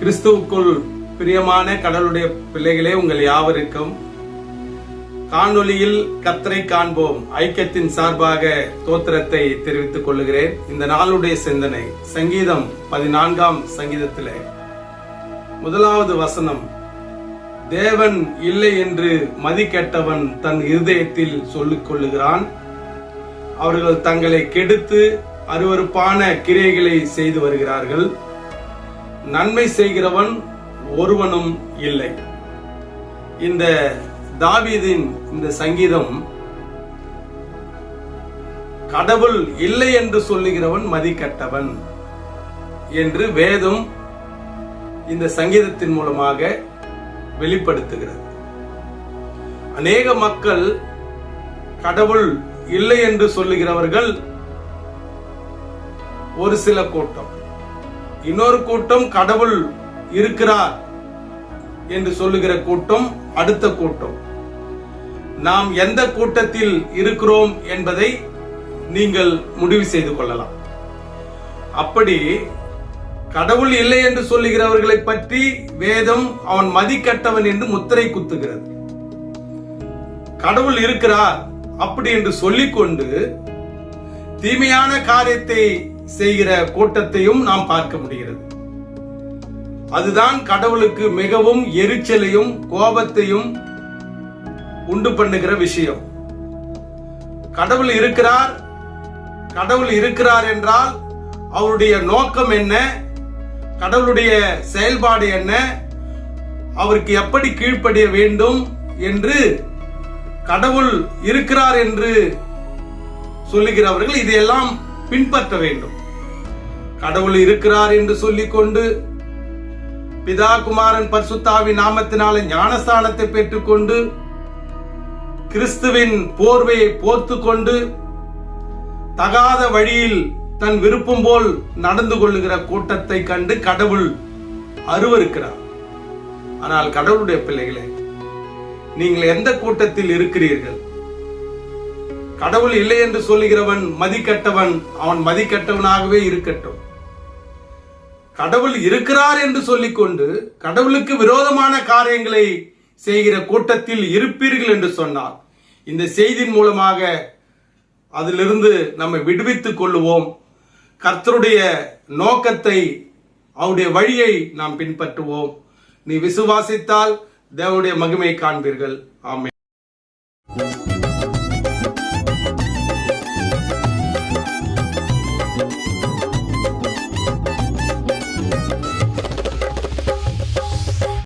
கிறிஸ்துவுக்குள் பிரியமான கடவுளுடைய பிள்ளைகளே உங்கள் யாவருக்கும் காணொளியில் கத்தரை காண்போம். ஐக்கியத்தின் சார்பாக தோத்திரத்தை தெரிவித்துக் கொள்ளுகிறேன். இந்த நாளுடைய சிந்தனை சங்கீதம் பதினான்காம் சங்கீதத்திலே. முதலாவது வசனம் தேவன் இல்லை என்று மதிக்கெட்டவன் தன் இருதயத்தில் சொல்லிக் கொள்ளுகிறான். அவர்கள் தங்களை கெடுத்து அருவருப்பான கிரியைகளை செய்து வருகிறார்கள். நன்மை செய்கிறவன் ஒருவனும் இல்லை. இந்த தாவீதின் இந்த சங்கீதம் கடவுள் இல்லை என்று சொல்லுகிறவன் மதிக்கட்டவன் என்று வேதம் இந்த சங்கீதத்தின் மூலமாக வெளிப்படுத்துகிறது. அநேக மக்கள் கடவுள் இல்லை என்று சொல்லுகிறவர்கள் ஒரு சில கூட்டம். இன்னொரு கூட்டம் கடவுள் இருக்கிறார் என்று சொல்லுகிற கூட்டம் அடுத்த கூட்டம். நாம் எந்த கூட்டத்தில் இருக்கிறோம் என்பதை நீங்கள் முடிவு செய்து கொள்ளலாம். அப்படி கடவுள் இல்லை என்று சொல்லுகிறவர்களை பற்றி வேதம் அவன் மதிக்கட்டவன் என்று முத்திரை குத்துகிறது. கடவுள் இருக்கிறார் அப்படி என்று சொல்லிக்கொண்டு தீமையான காரியத்தை செய்கிற கூட்டத்தையும் நாம் பார்க்க முடிகிறது. அதுதான் கடவுளுக்கு மிகவும் எரிச்சலையும் கோபத்தையும் உண்டு பண்ணுகிற விஷயம். கடவுள் இருக்கிறார் கடவுள் இருக்கிறார் என்றால் அவருடைய நோக்கம் என்ன கடவுளுடைய செயல்பாடு என்ன அவருக்கு எப்படி கீழ்ப்படிய வேண்டும் என்று கடவுள் இருக்கிறார் என்று சொல்லுகிறவர்கள் இதையெல்லாம் பின்பற்ற வேண்டும். கடவுள் இருக்கிறார் என்று சொல்லிக்கொண்டு பிதா குமாரன் பர்சுத்தாவின் நாமத்தினால ஞானஸ்தானத்தை பெற்றுக்கொண்டு கிறிஸ்துவின் போர்வையை போர்த்து கொண்டு தகாத வழியில் தன் விருப்பம் போல் நடந்து கொள்ளுகிற கூட்டத்தை கண்டு கடவுள் அருவருக்கிறார். ஆனால் கடவுளுடைய பிள்ளைகளே நீங்கள் எந்த கூட்டத்தில் இருக்கிறீர்கள்? கடவுள் இல்லை என்று சொல்லுகிறவன் மதிக்கட்டவன் அவன் மதிக்கட்டவனாகவே இருக்கட்டும். கடவுள் இருக்கிறார் என்று சொல்லிக்கொண்டு கடவுளுக்கு விரோதமான காரியங்களை செய்கிற கூட்டத்தில் இருப்பீர்கள் என்று சொன்னார். இந்த செய்தியின் மூலமாக அதிலிருந்து நம்மை விடுவித்துக் கொள்ளுவோம். கர்த்தருடைய நோக்கத்தை அவருடைய வழியை நாம் பின்பற்றுவோம். நீ விசுவாசித்தால் தேவனுடைய மகிமை காண்பீர்கள். ஆமென்.